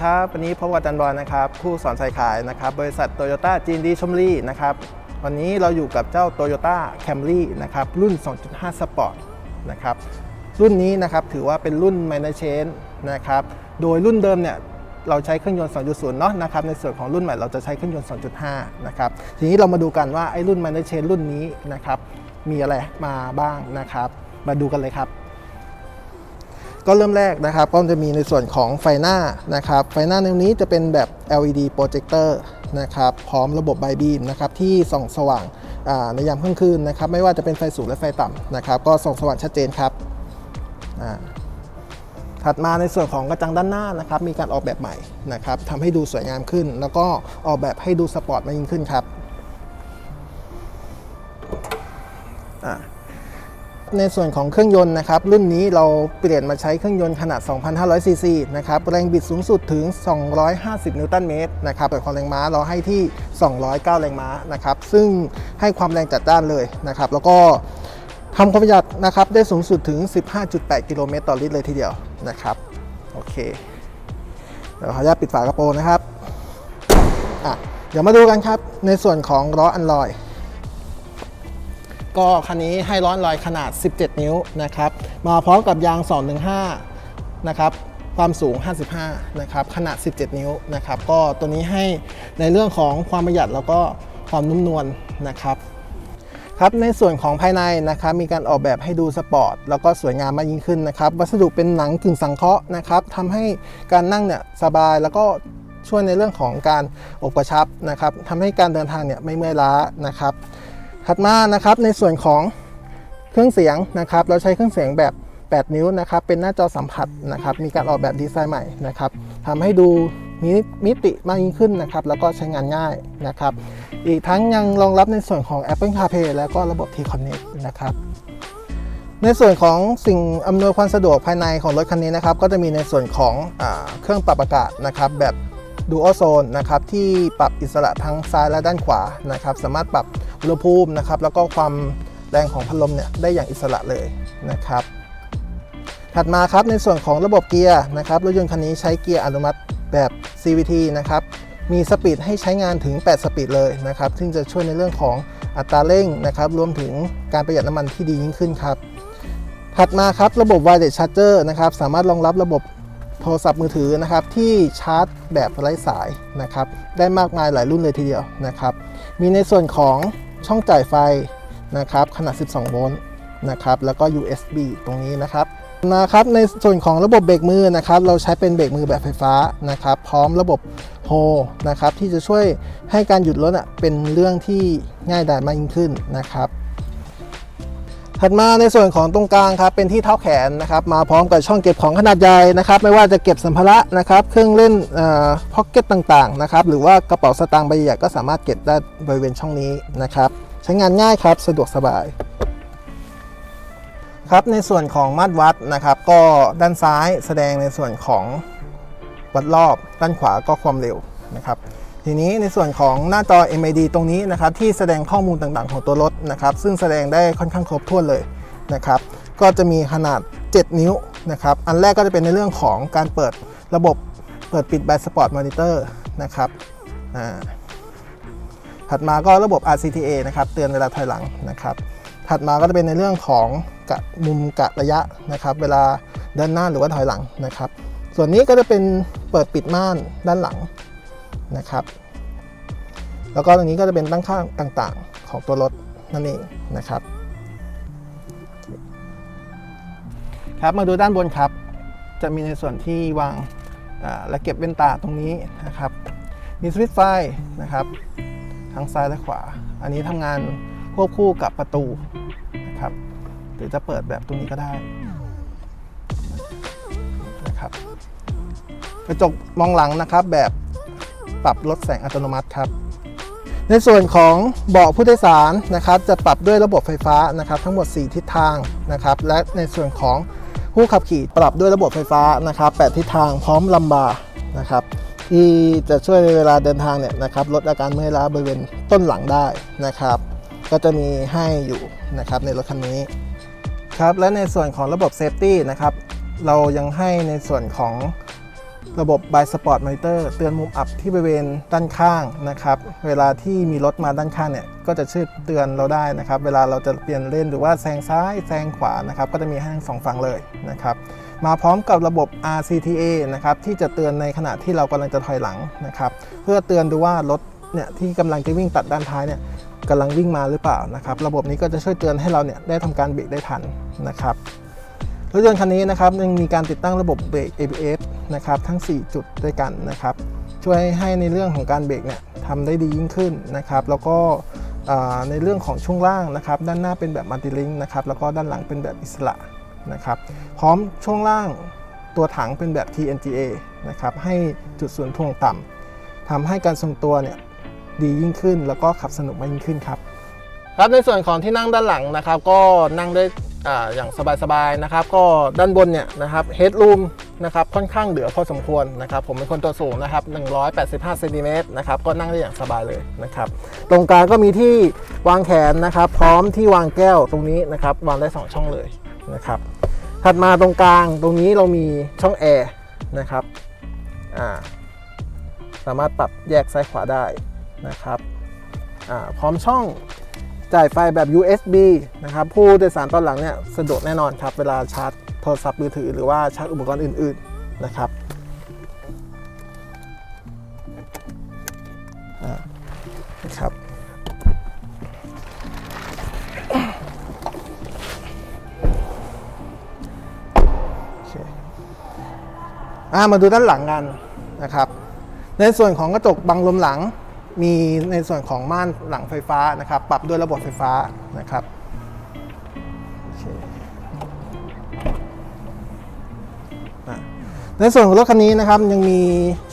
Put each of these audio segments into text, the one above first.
ดีครับวันนี้พบกับอาจันบอลนะครับผู้สอนสายขายนะครับบริษัทโตโยต้าจีนดีชมรีนะครับวันนี้เราอยู่กับเจ้า Toyota Camry นะครับรุ่น 2.5 Sport นะครับรุ่นนี้นะครับถือว่าเป็นรุ่น Minor Change นะครับโดยรุ่นเดิมเนี่ยเราใช้เครื่องยนต์ 2.0 เนาะนะครับในส่วนของรุ่นใหม่เราจะใช้เครื่องยนต์ 2.5 นะครับทีนี้เรามาดูกันว่าไอ้รุ่น Minor Change รุ่นนี้นะครับมีอะไรมาบ้างนะครับ มาดูกันเลยครับ ก็เริ่มแรกนะครับ ก็จะมีในส่วนของไฟหน้านะครับ ไฟหน้าในนี้จะเป็นแบบ LED projector นะครับ พร้อมระบบไบบีมนะครับที่ส่องสว่างในยามค่ำคืนนะครับ ไม่ว่าจะเป็นไฟสูงและไฟต่ำนะครับ ก็ส่องสว่างชัดเจนครับถัดมาในส่วนของกระจังด้านหน้านะครับ มีการออกแบบใหม่นะครับทำให้ดูสวยงามขึ้น แล้วก็ออกแบบให้ดูสปอร์ตมากยิ่งขึ้นครับ ในส่วนของเครื่องยนต์นะครับรุ่นนี้เราเปลี่ยนมาใช้เครื่องยนต์ขนาด 2,500 ซีซีนะครับแรงบิดสูงสุดถึง 250 นิวตันเมตรนะครับแต่ความแรงม้าเราให้ที่ 209 แรงม้านะครับซึ่งให้ความแรงจัดจ้านเลยนะครับแล้วก็ทำความประหยัดนะครับได้สูงสุดถึง 15.8 กิโลเมตรต่อลิตรเลยทีเดียวนะครับโอเคเดี๋ยวขออนุญาตปิดฝากระโปรงนะครับอะเดี๋ยวมาดูกันครับในส่วนของล้ออันลอย ก็คันนี้ให้ร้อนลอยขนาด 17 นิ้วนะครับมาพร้อมกับยาง 215 นะครับความสูง 55 นะครับขนาด 17 นิ้วนะครับก็ตัวนี้ให้ในเรื่องของความประหยัดแล้วก็ความนุ่มนวลนะครับครับในส่วนของภายในนะครับมีการออกแบบให้ดูสปอร์ตแล้วก็สวยงามมากยิ่งขึ้นนะครับวัสดุเป็นหนังกึ่งสังเคราะห์นะครับทำให้การนั่งเนี่ยสบายแล้วก็ช่วยในเรื่องของการอบกระชับนะครับทำให้การเดินทางเนี่ยไม่เมื่อยล้านะครับ ถัดมานะครับในส่วนของเครื่องเสียงนะครับ เราใช้เครื่องเสียงแบบ 8 นิ้วนะครับ เป็นหน้าจอสัมผัสนะครับ มีการออกแบบดีไซน์ใหม่นะครับทำให้ดูมีมิติมากยิ่งขึ้นนะครับ แล้วก็ใช้งานง่ายนะครับ อีกทั้งยังรองรับในส่วนของ Apple CarPlay แล้วก็ระบบ T-Connect นะครับ ในส่วนของสิ่งอำนวยความสะดวกภายในของรถคันนี้นะครับ ก็จะมีในส่วนของอเครื่องปรับอากาศนะครับแบบ Dual Zone นะครับที่ปรับอิสระทั้งซ้ายและด้านขวานะครับ สามารถปรับ อุณหภูมินะครับ แล้วก็ความแรงของพัดลมเนี่ยได้อย่างอิสระเลยนะครับ ถัดมาครับในส่วนของระบบเกียร์นะครับรถยนต์คันนี้ใช้เกียร์อนุมัติแบบ CVT นะครับมีสปีดให้ใช้งานถึง 8 สปีดเลยนะครับ ซึ่งจะช่วยในเรื่องของอัตราเร่งนะครับ รวมถึงการประหยัดน้ำมันที่ดียิ่งขึ้นครับ ถัดมาครับระบบ Wireless Charger นะครับ สามารถรองรับระบบโทรศัพท์มือถือนะครับ ที่ชาร์จแบบไร้สายนะครับ ได้มากมายหลายรุ่นเลยทีเดียวนะครับ มีในส่วนของ ช่องจ่ายไฟนะครับขนาด 12 โวลต์นะครับแล้วก็ USB ตรงนี้นะครับนะครับในส่วนของระบบเบรกมือนะครับเราใช้เป็นเบรกมือแบบไฟฟ้านะครับ พร้อมระบบโฮนะครับที่จะช่วยให้การหยุดรถอะเป็นเรื่องที่ง่ายดายมากยิ่งขึ้นนะครับ ถัดมาในส่วนของตรงกลางครับเป็นที่เท้าแขนนะครับมาพร้อมกับช่องเก็บของขนาดใหญ่นะครับไม่ว่าจะเก็บสัมภาระนะครับเครื่องเล่นพ็อกเก็ตต่างๆนะครับหรือว่ากระเป๋าสตางค์ใบใหญ่ก็สามารถเก็บได้บริเวณช่องนี้นะครับใช้งานง่ายครับสะดวกสบายครับในส่วนของมาตรวัดนะครับ ก็ด้านซ้ายแสดงในส่วนของวัดรอบด้านขวาก็ความเร็วนะครับ ทีนี้ในส่วนของหน้าจอ MID ตรงนี้นะครับที่แสดงข้อมูลต่างๆ ของตัวรถนะครับซึ่งแสดงได้ค่อนข้างครบถ้วนเลยนะครับก็จะมีขนาด 7 นิ้วนะครับอันแรกก็จะเป็นในเรื่องของการเปิดระบบเปิดปิดแบตสปอร์ตมอนิเตอร์นะครับถัดมาก็ระบบ RCTA นะครับเตือนเวลาถอยหลังนะครับถัดมาก็จะเป็นในเรื่องของกะมุมกะระยะนะครับเวลาเดินหน้าหรือว่าถอยหลังนะครับ ส่วนนี้ก็จะเป็นเปิดปิดม่านด้านหลัง นะครับ แล้วก็ตรงนี้ก็จะเป็นตั้งค่าต่างๆ ของตัวรถนั่นเองนะครับ ครับมาดูด้านบนครับ จะมีในส่วนที่วางและเก็บเว้นตาตรงนี้นะครับมีสวิตช์ไฟนะครับทั้งซ้ายและขวา อันนี้ทำงานควบคู่กับประตูนะครับหรือจะเปิดแบบตรงนี้ก็ได้นะครับกระจกมองหลังนะครับแบบ ปรับลดแสงอัตโนมัติครับ ในส่วนของเบาะผู้โดยสารนะครับ จะปรับด้วยระบบไฟฟ้านะครับ ทั้งหมด 4 ทิศทางนะครับ และในส่วนของผู้ขับขี่ปรับด้วยระบบไฟฟ้านะครับ8ทิศทางพร้อมลำบาร์นะครับที่จะช่วยในเวลาเดินทางเนี่ยนะครับลดอาการเมื่อยล้าบริเวณต้นหลังได้นะครับ ก็จะมีให้อยู่นะครับในรถคันนี้ครับและในส่วนของระบบเซฟตี้นะครับเรายังให้ในส่วนของ ระบบ by Sport Monitor เตือนมุมอับที่บริเวณด้านข้างนะครับ เวลาที่มีรถมาด้านข้างเนี่ย ก็จะช่วยเตือนเราได้นะครับ เวลาเราจะเปลี่ยนเลนหรือว่าแซงซ้ายแซงขวานะครับ ก็จะมีให้ทั้งสองฝั่งเลยนะครับ มาพร้อมกับระบบ RCTA นะครับ ที่จะเตือนในขณะที่เรากำลังจะถอยหลังนะครับ เพื่อเตือนดูว่ารถเนี่ยที่กำลังจะวิ่งตัดด้านท้ายเนี่ยกำลังวิ่งมาหรือเปล่านะครับ ระบบนี้ก็จะช่วยเตือนให้เราเนี่ยได้ทำการเบรกได้ทันนะครับรถยนต์คันนี้นะครับยังมีการติดตั้งระบบเบรก ABS นะครับทั้ง 4 จุดด้วยกันนะครับ ช่วยให้ในเรื่องของการเบรกเนี่ยทำได้ดียิ่งขึ้นนะครับ แล้วก็ในเรื่องของช่วงล่างนะครับ ด้านหน้าเป็นแบบมัลติลิงนะครับแล้วก็ด้านหลังเป็นแบบอิสระนะครับ พร้อมช่วงล่างตัวถังเป็นแบบ TNGA นะครับให้จุดศูนย์ถ่วงต่ำทำให้การทรงตัวเนี่ยดียิ่งขึ้น แล้วก็ขับสนุกมากยิ่งขึ้นครับครับในส่วนของที่นั่งด้านหลังนะครับ ก็นั่งได้ออย่างสบายๆนะครับ ก็ด้านบนเนี่ยนะครับเฮดรูม นะครับค่อนข้างเหลือพอสมควรนะครับผมเป็นคนตัวสูงนะครับ185เซนติเมตรนะครับก็นั่งได้อย่างสบายเลยนะครับตรงกลางก็มีที่วางแขนนะครับ พร้อมที่วางแก้วตรงนี้นะครับวางได้ 2 ช่องเลยนะครับถัดมาตรงกลางตรงนี้เรามีช่องแอร์นะครับอ่าสามารถปรับแยกซ้ายขวาได้นะครับอ่าพร้อมช่องจ่ายไฟแบบ USB นะครับผู้โดยสารตอนหลังเนี่ยสะดวกแน่นอนครับ เวลาชาร์จ โทรศัพท์มือถือหรือว่าชาร์จอุปกรณ์อื่น ๆนะครับนะครับอ่ามาดูด้านหลังกันนะครับ ในส่วนของกระจกบังลมหลังมีในส่วนของม่านหลังไฟฟ้านะครับ ปรับด้วยระบบไฟฟ้านะครับ ในส่วนของรถคันนี้นะครับยังมี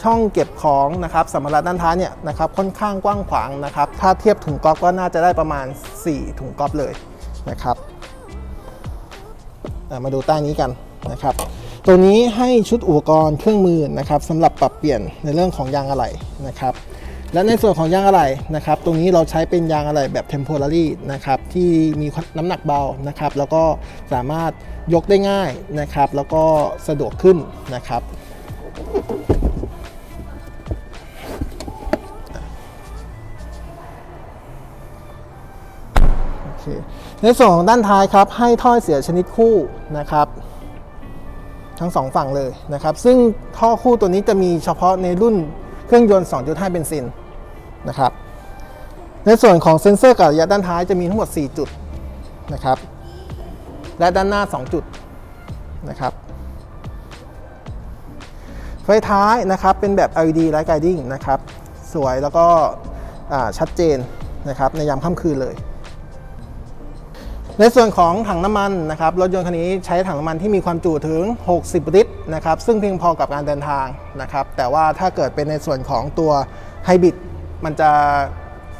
ช่องเก็บของนะครับสัมภาระด้านท้ายเนี่ยนะครับค่อนข้างกว้างขวางนะครับถ้าเทียบถุงก๊อฟก็น่าจะได้ประมาณ 4 ถุงก๊อฟเลยนะครับมาดูใต้นี้กันนะครับตัวนี้ให้ชุดอุปกรณ์เครื่องมือนะครับสำหรับปรับเปลี่ยนในเรื่องของยางอะไหล่นะครับ และในส่วนของยางอะไหล่นะครับ ตรงนี้เราใช้เป็นยางอะไหล่แบบ temporary นะครับที่มีน้ำหนักเบานะครับ แล้วก็สามารถยกได้ง่ายนะครับ แล้วก็สะดวกขึ้นนะครับในส่วนของด้านท้ายครับ ให้ถ้อเสียชนิดคู่นะครับ ทั้งสองฝั่งเลยนะครับ ซึ่งท่อคู่ตัวนี้จะมีเฉพาะในรุ่น เครื่องยนต์ 2.5 เบนซินนะครับ ในส่วนของเซ็นเซอร์กับระยะด้านท้ายจะมีทั้งหมด 4 จุดนะครับ และด้านหน้า 2 จุดนะครับ ไฟท้ายนะครับเป็นแบบ LED Light Guiding นะครับ สวยแล้วก็ชัดเจนนะครับในยามค่ำคืนเลย ในส่วนของถังน้ำมันนะครับรถยนต์คันนี้ใช้ถังน้ำมันที่มีความจุถึง 60 ลิตรนะครับซึ่งเพียงพอกับการเดินทางนะครับแต่ว่าถ้าเกิดเป็นในส่วนของตัวไฮบริดมันจะ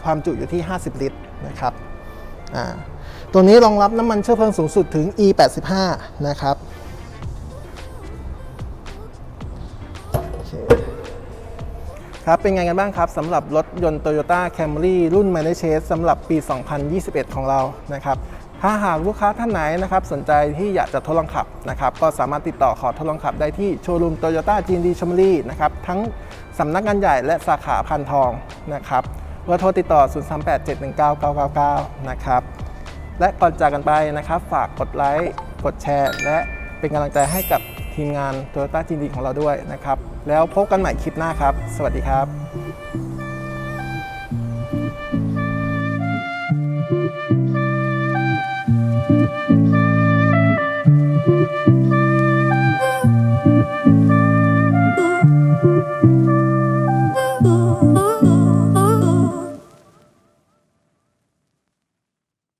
ความจุอยู่ที่ 50 ลิตรนะครับตัวนี้รองรับน้ำมันเชื้อเพลิงสูงสุดถึง E85 นะครับคครับเป็นไงกันบ้างครับสำหรับรถยนต์ Toyota Camry รุ่น m a n a g e สำหรับปี 2021 ของเรานะครับ ถ้าหากลูกค้าท่านไหนนะครับสนใจที่อยากจะทดลองขับนะครับก็สามารถติดต่อขอทดลองขับได้ที่โชว์รูมโตโยต้าจีนดีชมรีนะครับทั้งสำนักงานใหญ่และสาขาพันทองนะครับเบอร์โทรติดต่อ 038719999 นะครับและก่อนจากกันไปนะครับ ฝากกดไลค์กดแชร์ และเป็นกำลังใจให้กับทีมงานโตโยต้าจีนดีของเราด้วยนะครับ แล้วพบกันใหม่คลิปหน้าครับ สวัสดีครับ